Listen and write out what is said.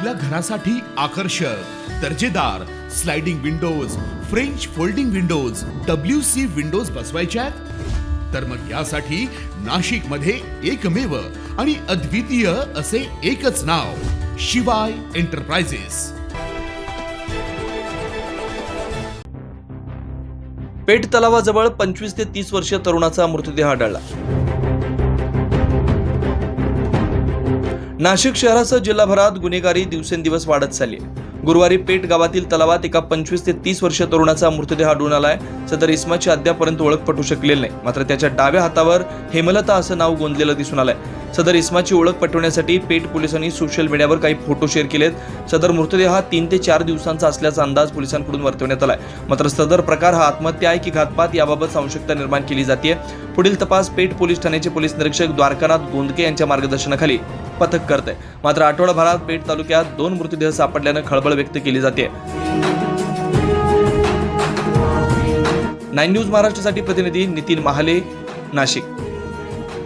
आपल्या घरासाठी आकर्षक दर्जेदार sliding windows French folding windows W C windows बसवायच्या आहेत? तर मग यासाठी नाशिकमध्ये एकमेव आणि अद्वितीय असे एकच नाव शिवाय एंटरप्राइजेस पेठ तलावाजवळ पंचवीस ते तीस वर्षीय तरुणाचा मृतदेह आढळला. नाशिक शहरासह जिल्हाभरात गुन्हेगारी दिवसेंदिवस वाढत चालली आहे. गुरुवारी पेठ गावातील तलावात एका पंचवीस ते तीस वर्ष तरुणाचा मृतदेह आढळून आलाय. सदर इस्माची अद्यापर्यंत ओळख पटू शकलेली नाही. मात्र त्याच्या डाव्या हातावर हेमलता असं नाव गोंदलेलं दिसून आलंय. सदर इस्माची ओळख पटवण्यासाठी पेठ पोलिसांनी सोशल मीडियावर काही फोटो शेअर केलेत. सदर मृतदेह हा तीन ते चार दिवसांचा असल्याचा अंदाज पोलिसांकडून वर्तवण्यात आलाय. मात्र सदर प्रकार हा आत्महत्या आहे की घातपात याबाबत संशयता निर्माण केली जाते पुढील तपास पेठ पोलीस ठाण्याचे पोलीस निरीक्षक द्वारकानाथ गोंदके यांच्या मार्गदर्शनाखाली पथक करत आहे मात्र आठवडाभरात पेठ तालुक्यात दोन मृतदेह सापडल्यानं खळबळ व्यक्त केली जाते नाईन न्यूज महाराष्ट्रासाठी प्रतिनिधी नितीन महाले नाशिक.